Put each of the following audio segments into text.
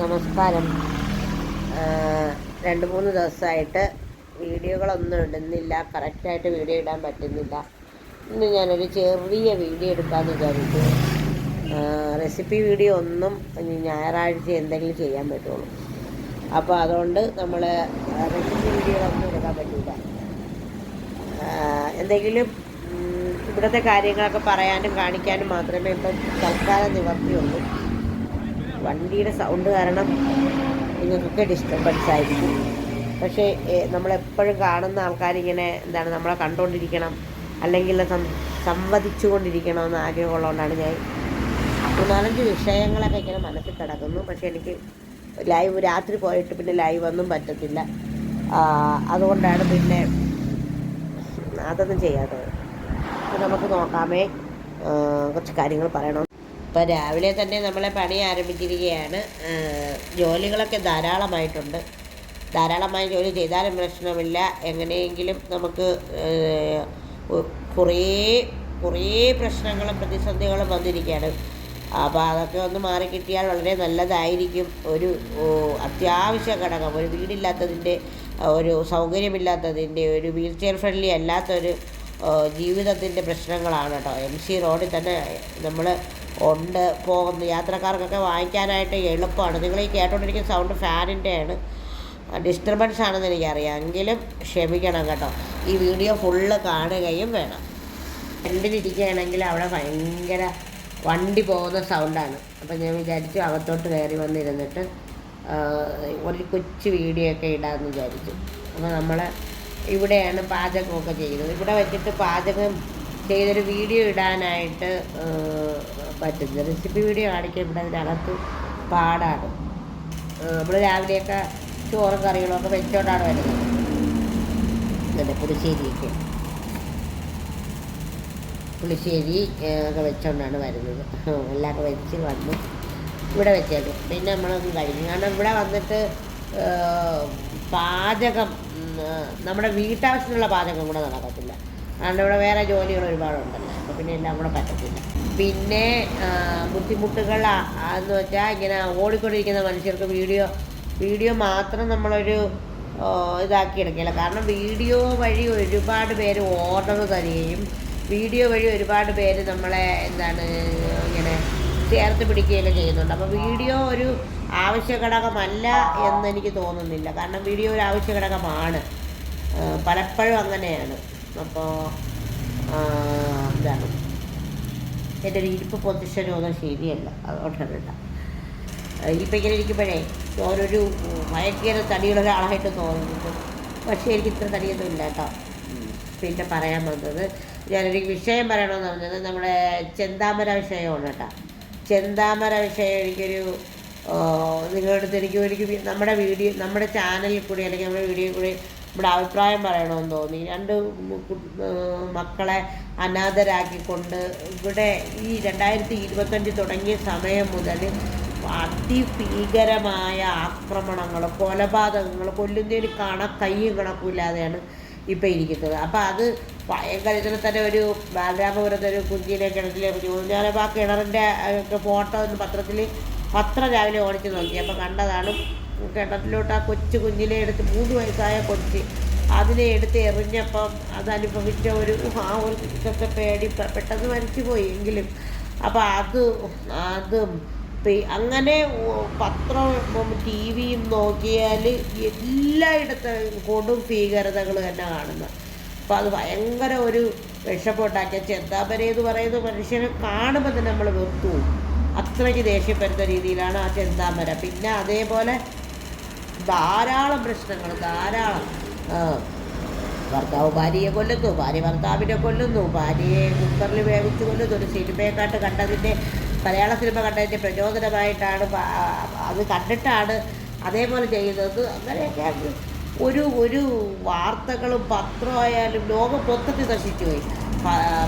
നമസ്കാരം. രണ്ട് മൂന്ന് ദിവസമായിട്ട് വീഡിയോകളൊന്നും ഇടുന്നില്ല. കറക്റ്റായിട്ട് വീഡിയോ ഇടാൻ പറ്റുന്നില്ല. ഇന്ന് ഞാനൊരു ചെറിയ വീഡിയോ എടുക്കാമെന്ന് വിചാരിച്ചു. റെസിപ്പി വീഡിയോ ഒന്നും ഞായറാഴ്ച എന്തെങ്കിലും ചെയ്യാൻ പറ്റുള്ളൂ. അപ്പോൾ അതുകൊണ്ട് നമ്മൾ റെസിപ്പി വീഡിയോകളൊന്നും എടുക്കാൻ പറ്റില്ല. എന്തെങ്കിലും ഇവിടുത്തെ കാര്യങ്ങളൊക്കെ പറയാനും കാണിക്കാനും മാത്രമേ ഇപ്പം തൽക്കാലം നിവർത്തിയുള്ളൂ. വണ്ടിയുടെ സൗണ്ട് കാരണം നിങ്ങൾക്കൊക്കെ ഡിസ്റ്റർബൻസ് ആയിരിക്കും പക്ഷേ നമ്മളെപ്പോഴും കാണുന്ന ആൾക്കാരിങ്ങനെ എന്താണ് നമ്മളെ കണ്ടുകൊണ്ടിരിക്കണം അല്ലെങ്കിൽ സംവദിച്ചു കൊണ്ടിരിക്കണമെന്ന് ആഗ്രഹമുള്ളതുകൊണ്ടാണ് ഞാൻ മൂന്നാലഞ്ച് വിഷയങ്ങളൊക്കെ ഇങ്ങനെ മനസ്സിൽ കിടക്കുന്നു. പക്ഷേ എനിക്ക് ലൈവ് രാത്രി പോയിട്ട് പിന്നെ ലൈവ് ഒന്നും പറ്റത്തില്ല. അതുകൊണ്ടാണ് പിന്നെ അതൊന്നും ചെയ്യാത്തത്. നമുക്ക് നോക്കാമേ. കുറച്ച് കാര്യങ്ങൾ പറയണം. ഇപ്പോൾ രാവിലെ തന്നെ നമ്മളെ പണി ആരംഭിച്ചിരിക്കുകയാണ്. ജോലികളൊക്കെ ധാരാളമായിട്ടുണ്ട്. ധാരാളമായി ജോലി ചെയ്താലും പ്രശ്നമില്ല. എങ്ങനെയെങ്കിലും നമുക്ക് കുറേ കുറേ പ്രശ്നങ്ങളും പ്രതിസന്ധികളും വന്നിരിക്കുകയാണ്. അപ്പോൾ അതൊക്കെ ഒന്ന് മാറിക്കിട്ടിയാൽ വളരെ നല്ലതായിരിക്കും. ഒരു അത്യാവശ്യ ഘടകം. ഒരു വീടില്ലാത്തതിന്റെ ഒരു സൗകര്യമില്ലാത്തതിന്റെ ഒരു വീൽ ചെയർ ഫ്രണ്ട്ലി അല്ലാത്തൊരു ജീവിതത്തിന്റെ പ്രശ്നങ്ങളാണ് കേട്ടോ. എം സി റോഡിൽ തന്നെ നമ്മൾ ഉണ്ട്. പോകുന്ന. യാത്രക്കാർക്കൊക്കെ വാങ്ങിക്കാനായിട്ട് എളുപ്പമാണ്. നിങ്ങൾ ഈ കേട്ടോണ്ടിരിക്കുന്ന സൗണ്ട് ഫാനിന്റെയാണ് ഡിസ്റ്റർബൻസ് ആണെന്ന് എനിക്കറിയാം. എങ്കിലും ക്ഷമിക്കണം കേട്ടോ. ഈ വീഡിയോ ഫുള്ള് കാണുകയും വേണം. ഫ്രണ്ടിലിരിക്കുകയാണെങ്കിൽ അവിടെ ഭയങ്കര വണ്ടി പോകുന്ന സൗണ്ടാണ് അപ്പം ഞാൻ വിചാരിച്ചു അകത്തോട്ട് കയറി വന്നിരുന്നിട്ട് ഒരു കൊച്ചു വീഡിയോ ഒക്കെ ഇടാമെന്ന് വിചാരിച്ചു. അപ്പോൾ നമ്മൾ ഇവിടെയാണ് പാചകമൊക്കെ ചെയ്യുന്നത്. ഇവിടെ വെച്ചിട്ട് പാചകം ചെയ്തൊരു വീഡിയോ ഇടാനായിട്ട് പറ്റുന്നത്. റെസിപ്പി വീഡിയോ കാണിക്കാൻ ഇവിടെ അതിനകത്ത് പാടാണ്. നമ്മൾ രാവിലെയൊക്കെ ചോറും കറികളും ഒക്കെ വെച്ചോണ്ടാണ് വരുന്നത്. എന്നിട്ട് പുളിശ്ശേരിയൊക്കെ. പുളിശ്ശേരി ഒക്കെ വെച്ചോണ്ടാണ് വരുന്നത്. എല്ലാം വെച്ച് വന്നു ഇവിടെ വെച്ചേക്കും. പിന്നെ നമ്മളൊന്നും കഴിക്കും. കാരണം ഇവിടെ വന്നിട്ട് പാചകം നമ്മുടെ വീട്ടാവശ്യത്തിനുള്ള പാചകം കൂടെ നടക്കത്തില്ല. കാരണം ഇവിടെ വേറെ ജോലികൾ ഒരുപാടുണ്ടല്ലോ. അപ്പോൾ പിന്നെ എല്ലാം കൂടെ പറ്റത്തില്ല. പിന്നെ ബുദ്ധിമുട്ടുകൾ എന്ന് വെച്ചാൽ ഇങ്ങനെ ഓടിക്കൊണ്ടിരിക്കുന്ന മനുഷ്യർക്ക് വീഡിയോ വീഡിയോ മാത്രം നമ്മളൊരു ഇതാക്കി എടുക്കില്ല. കാരണം വീഡിയോ വഴി ഒരുപാട് പേര് ഓർഡർ തരികയും വീഡിയോ വഴി ഒരുപാട് പേര് നമ്മളെ എന്താണ് ഇങ്ങനെ ചേർത്ത് പിടിക്കുകയൊക്കെ ചെയ്യുന്നുണ്ട്. അപ്പോൾ വീഡിയോ ഒരു ആവശ്യ ഘടകമല്ല എന്ന് എനിക്ക് തോന്നുന്നില്ല. കാരണം വീഡിയോ ഒരു ആവശ്യ ഘടകമാണ് പലപ്പോഴും അങ്ങനെയാണ്. അപ്പോൾ എന്താണ് എന്റെ ഒരു ഇരിപ്പ് പൊസിഷനും ഒന്നും ശരിയല്ല. അതുകൊണ്ടാണ് കേട്ടോ ഇപ്പം ഇങ്ങനെ ഇരിക്കുമ്പോഴേ ഓരോരു ഭയങ്കര തടിയുള്ള ഒരാളായിട്ട് തോന്നുന്നുണ്ട് പക്ഷേ എനിക്ക് ഇത്ര തടിയൊന്നും ഇല്ല കേട്ടോ. പിന്നെ പറയാൻ വന്നത് ഞാനൊരു വിഷയം പറയണമെന്ന് പറഞ്ഞത് നമ്മുടെ ചെന്താമര വിഷയമാണ് കേട്ടോ. ചെന്താമര വിഷയം എനിക്കൊരു നിങ്ങളുടെ അടുത്ത് എനിക്ക് എനിക്ക് നമ്മുടെ വീഡിയോ നമ്മുടെ ചാനലിൽ കൂടി അല്ലെങ്കിൽ നമ്മുടെ വീഡിയോയിൽ കൂടി നമ്മുടെ അഭിപ്രായം പറയണമെന്ന് തോന്നി. രണ്ട് മക്കളെ അനാഥരാക്കിക്കൊണ്ട് ഇവിടെ ഈ രണ്ടായിരത്തി ഇരുപത്തഞ്ച് തുടങ്ങിയ സമയം മുതൽ അതിഭീകരമായ ആക്രമണങ്ങൾ കൊലപാതകങ്ങൾ കൊല്ലുന്നതിന് കണ കയ്യും കണക്കുമില്ലാതെയാണ് ഇപ്പം ഇരിക്കുന്നത്. അപ്പം അത് ഭയങ്കര ഇതിൽ തന്നെ ഒരു ബാലരാമപുരത്തെ ഒരു കുഞ്ഞിനെ കിണറ്റിലെ ഞാനപ്പോൾ ആ കിണറിന്റെ ഫോട്ടോ ഒന്ന് പത്രത്തിൽ പത്രം രാവിലെ ഓടിച്ച് നോക്കി. അപ്പോൾ കണ്ടതാണ് കിണറ്റിലോട്ട് ആ കൊച്ചു കുഞ്ഞിലെ എടുത്ത് മൂന്ന് വയസ്സായ കൊച്ച് അതിനെ എടുത്ത് എറിഞ്ഞപ്പം അതനുഭവിച്ച ഒരു ആ ഒരു ഇതൊക്കെ പേടി പെട്ടെന്ന് മരിച്ചു പോയി എങ്കിലും. അപ്പോൾ അത് അതും അങ്ങനെ പത്രം ടി വിയും നോക്കിയാൽ എല്ലായിടത്തും കൊടും ഭീകരതകൾ തന്നെ കാണുന്നത്. അപ്പോൾ അത് ഭയങ്കര ഒരു വിഷപ്പുണ്ടാക്കിയ ചെന്താമര എന്ന് പറയുന്ന മനുഷ്യനെ കാണുമ്പോൾ തന്നെ നമ്മൾ വെറുത്തു. അത്രയ്ക്ക് ദേഷ്യപ്പെടുന്ന രീതിയിലാണ് ആ ചെന്താമര. പിന്നെ അതേപോലെ ധാരാളം പ്രശ്നങ്ങൾ ധാരാളം. ഭർത്താവ് ഭാര്യയെ കൊല്ലുന്നു ഭാര്യ ഭർത്താവിനെ കൊല്ലുന്നു ഭാര്യയെ കുക്കറിൽ വേവിച്ച് കൊല്ലുന്നു ഒരു സിനിമയെക്കാട്ട് കണ്ടതിന്റെ മലയാള സിനിമ കണ്ടതിന്റെ പ്രചോദനമായിട്ടാണ് അത് കണ്ടിട്ടാണ് അതേപോലെ ചെയ്യുന്നത്. അങ്ങനെയൊക്കെ ഒരു ഒരു വാർത്തകളും പത്രമായാലും ലോകം മൊത്തത്തിൽ നശിച്ചുപോയി.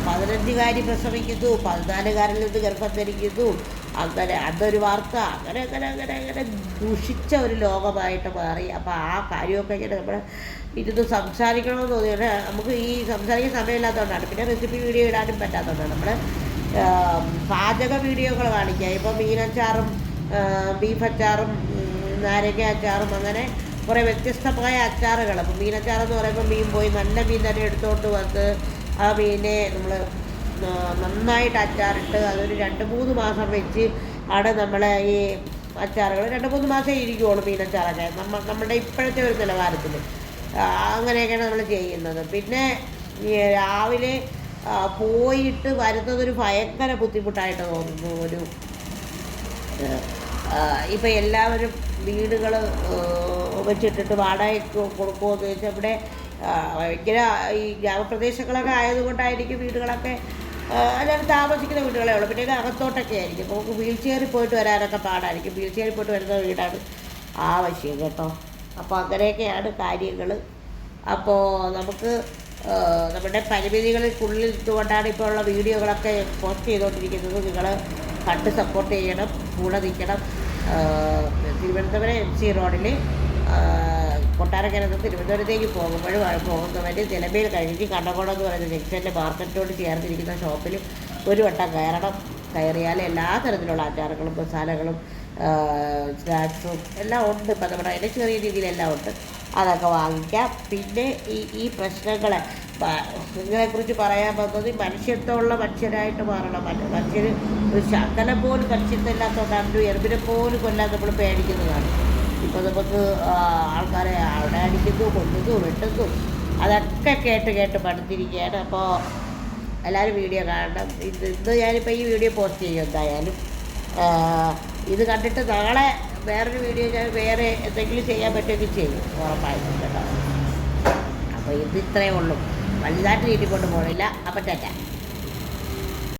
പതിനഞ്ചുകാരി പ്രസവിക്കുന്നു പതിനാലുകാരിൽ നിന്ന് ഗർഭം ധരിക്കുന്നു അങ്ങനെ അതൊരു വാർത്ത. അങ്ങനെ അങ്ങനെ അങ്ങനെ അങ്ങനെ ദുഷിച്ച ഒരു ലോകമായിട്ട് മാറി. അപ്പോൾ ആ കാര്യമൊക്കെ ഇങ്ങനെ നമ്മൾ ഇരുന്ന് സംസാരിക്കണമെന്ന് തോന്നി പക്ഷേ നമുക്ക് ഈ സംസാരിക്കാൻ സമയമില്ലാത്തതുകൊണ്ടാണ്. പിന്നെ റെസിപ്പി വീഡിയോ ഇടാനും പറ്റാത്തതുകൊണ്ടാണ്. നമ്മൾ പാചക വീഡിയോകൾ കാണിക്കുക. ഇപ്പോൾ മീനച്ചാറും ബീഫ് അച്ചാറും നാരങ്ങ അച്ചാറും അങ്ങനെ കുറേ വ്യത്യസ്തമായ അച്ചാറുകൾ അപ്പം മീനച്ചാറെന്ന് പറയുമ്പോൾ മീൻ പോയി നല്ല മീൻ തന്നെ എടുത്തോണ്ട് വന്ന് ആ മീനെ നമ്മൾ നന്നായിട്ട് അച്ചാറിട്ട് അതൊരു രണ്ട് മൂന്ന് മാസം വെച്ച് ആണ് നമ്മളെ ഈ അച്ചാറുകൾ രണ്ട് മൂന്ന് മാസമേ ഇരിക്കുകയുള്ളൂ മീനച്ചാറൊക്കെ. നമ്മൾ നമ്മുടെ ഇപ്പോഴത്തെ ഒരു നിലവാരത്തിൽ അങ്ങനെയൊക്കെയാണ് നമ്മൾ ചെയ്യുന്നത്. പിന്നെ രാവിലെ പോയിട്ട് വരുന്നതൊരു ഭയങ്കര ബുദ്ധിമുട്ടായിട്ട് തോന്നുന്നു. ഒരു ഇപ്പം എല്ലാവരും വീടുകൾ വെച്ചിട്ടിട്ട് വാടകയ്ക്ക് കൊടുക്കുമോ എന്ന് ചോദിച്ചാൽ ഇവിടെ ഭയങ്കര ഈ ഗ്രാമപ്രദേശങ്ങളൊക്കെ ആയതുകൊണ്ടായിരിക്കും വീടുകളൊക്കെ എല്ലാവരും താമസിക്കുന്ന വീടുകളേ ഉള്ളൂ. പിന്നെ ഇത് അകത്തോട്ടൊക്കെ ആയിരിക്കും. നമുക്ക് വീൽ ചെയറിൽ പോയിട്ട് വരാനൊക്കെ പാടായിരിക്കും. വീൽ ചെയറിൽ പോയിട്ട് വരുന്ന വീടാണ് ആവശ്യം കേട്ടോ. അപ്പോൾ അങ്ങനെയൊക്കെയാണ് കാര്യങ്ങൾ അപ്പോൾ നമുക്ക് നമ്മുടെ പരിമിതികൾക്കുള്ളിൽ ഇട്ടുകൊണ്ടാണ് ഇപ്പോൾ ഉള്ള വീഡിയോകളൊക്കെ പോസ്റ്റ് ചെയ്തുകൊണ്ടിരിക്കുന്നത് നിങ്ങൾ കണ്ട് സപ്പോർട്ട് ചെയ്യണം കൂടെ നിൽക്കണം. തിരുവനന്തപുരം എം സി റോഡിൽ കൊട്ടാരക്കര നിന്ന് തിരുവനന്തപുരത്തേക്ക് പോകുമ്പോഴും പോകുന്നവരെ ചിലമ്പയിൽ കഴിഞ്ഞ് കണ്ടകോടം എന്ന് പറയുന്ന ജംഗ്ഷനിലെ മാർക്കറ്റോട് ചേർന്നിരിക്കുന്ന ഷോപ്പിൽ ഒരു വട്ടം കയറണം. കയറിയാൽ എല്ലാ തരത്തിലുള്ള അച്ചാറുകളും മസാലകളും സ്നാക്സും എല്ലാം ഉണ്ട്. ഇപ്പം നമ്മുടെ അതിന്റെ ചെറിയ രീതിയിലെല്ലാം ഉണ്ട്. അതൊക്കെ വാങ്ങിക്കാം. പിന്നെ ഈ ഈ പ്രശ്നങ്ങളെ ഇതിനെക്കുറിച്ച് പറയാൻ വന്നത് മനുഷ്യത്വമുള്ള മനുഷ്യരായിട്ട് മാറണം. മനുഷ്യർ ഒരു ശകലം പോലും മനുഷ്യത്വം ഇല്ലാത്തതുകൊണ്ടാണ് ഒരു എറുമ്പിനെ പോലും കൊല്ലാൻ നമ്മൾ പേടിക്കുന്നതാണ്. ഇപ്പോൾ നമുക്ക് ആൾക്കാരെ അവിടെ അടിക്കുന്നു കൊല്ലുന്നു വെട്ടുന്നു. അതൊക്കെ കേട്ട് കേട്ട് പഠിച്ചിരിക്കുകയാണ് അപ്പോൾ എല്ലാവരും വീഡിയോ കാണണം. ഇത് ഇന്ന് ഞാനിപ്പോൾ ഈ വീഡിയോ പോസ്റ്റ് ചെയ്യും എന്തായാലും. ഇത് കണ്ടിട്ട് നാളെ വേറൊരു വീഡിയോ ഞാൻ വേറെ എന്തെങ്കിലും ചെയ്യാൻ പറ്റുമെങ്കിൽ ചെയ്യും. ഉറപ്പായിട്ടും കേട്ടോ. അപ്പോൾ ഇത് ഇത്രയേ ഉള്ളൂ. വലുതായിട്ട് നീട്ടിക്കൊണ്ട് പോകണില്ല അപ്പം ടാറ്റ.